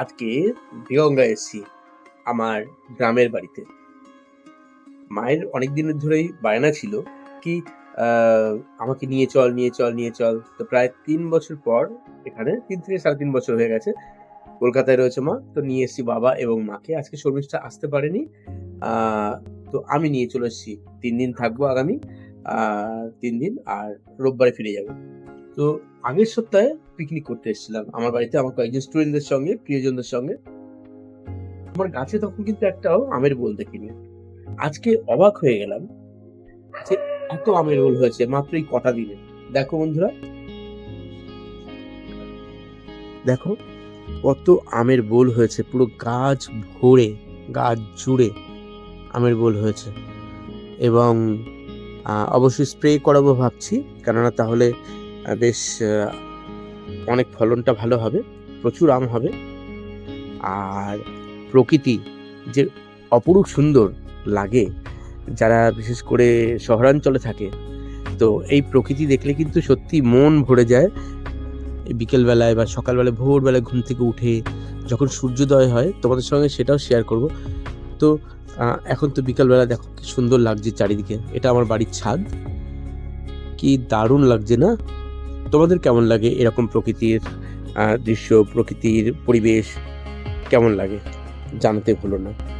আজকে দেগঙ্গা এসেছি আমার গ্রামের বাড়িতে। মায়ের অনেক দিনের ধরেই বায়না ছিল কি আমাকে নিয়ে চল নিয়ে চল নিয়ে চল। তো প্রায় তিন বছর পর এখানে তিন থেকে সাড়ে তিন বছর হয়ে গেছে। কলকাতায় রয়েছে মা, তো নিয়ে এসেছি বাবা এবং মাকে। আজকে শর্মিষ্ঠা আসতে পারেনি। তো আমি নিয়ে চলে এসেছি। তিন দিন থাকব আগামী তিন দিন আর রোববারে ফিরে যাব। তো আগের সপ্তাহে পিকনিক করতে এসেছিলাম। আমার বাড়িতে আমার কয়েকজন স্টুডেন্টদের সঙ্গে, প্রিয়জনদের সঙ্গে। আমার গাছে তখন কিন্তু একটাও আমের বোল দেখিনি। আজকে অবাক হয়ে গেলাম যে এত আমের বোল হয়েছে মাত্র এই কটা দিনে। দেখো বন্ধুরা। দেখো, কত আমের বোল হয়েছে, পুরো গাছ ভরে, গাছ জুড়ে আমের বোল হয়েছে। এবং অবশ্যই স্প্রে করাবো ভাবছি, কেননা তাহলে বেশ অনেক ফলনটা ভালো হবে, প্রচুর আম হবে। আর প্রকৃতি যে অপরূপ সুন্দর লাগে, যারা বিশেষ করে শহরাঞ্চলে থাকে, তো এই প্রকৃতি দেখলে কিন্তু সত্যি মন ভরে যায়। বিকেলবেলায় বা সকালবেলায় ভোরবেলায় ঘুম থেকে উঠে যখন সূর্যোদয় হয়, তোমাদের সঙ্গে সেটাও শেয়ার করব। তো এখন তো বিকালবেলা দেখো কি সুন্দর লাগছে চারিদিকে। এটা আমার বাড়ির ছাদ। কি দারুণ লাগছে না? তোমাদের কেমন লাগে এরকম প্রকৃতির দৃশ্য প্রকৃতির পরিবেশ? কেমন লাগে? জানতে ভুলো না।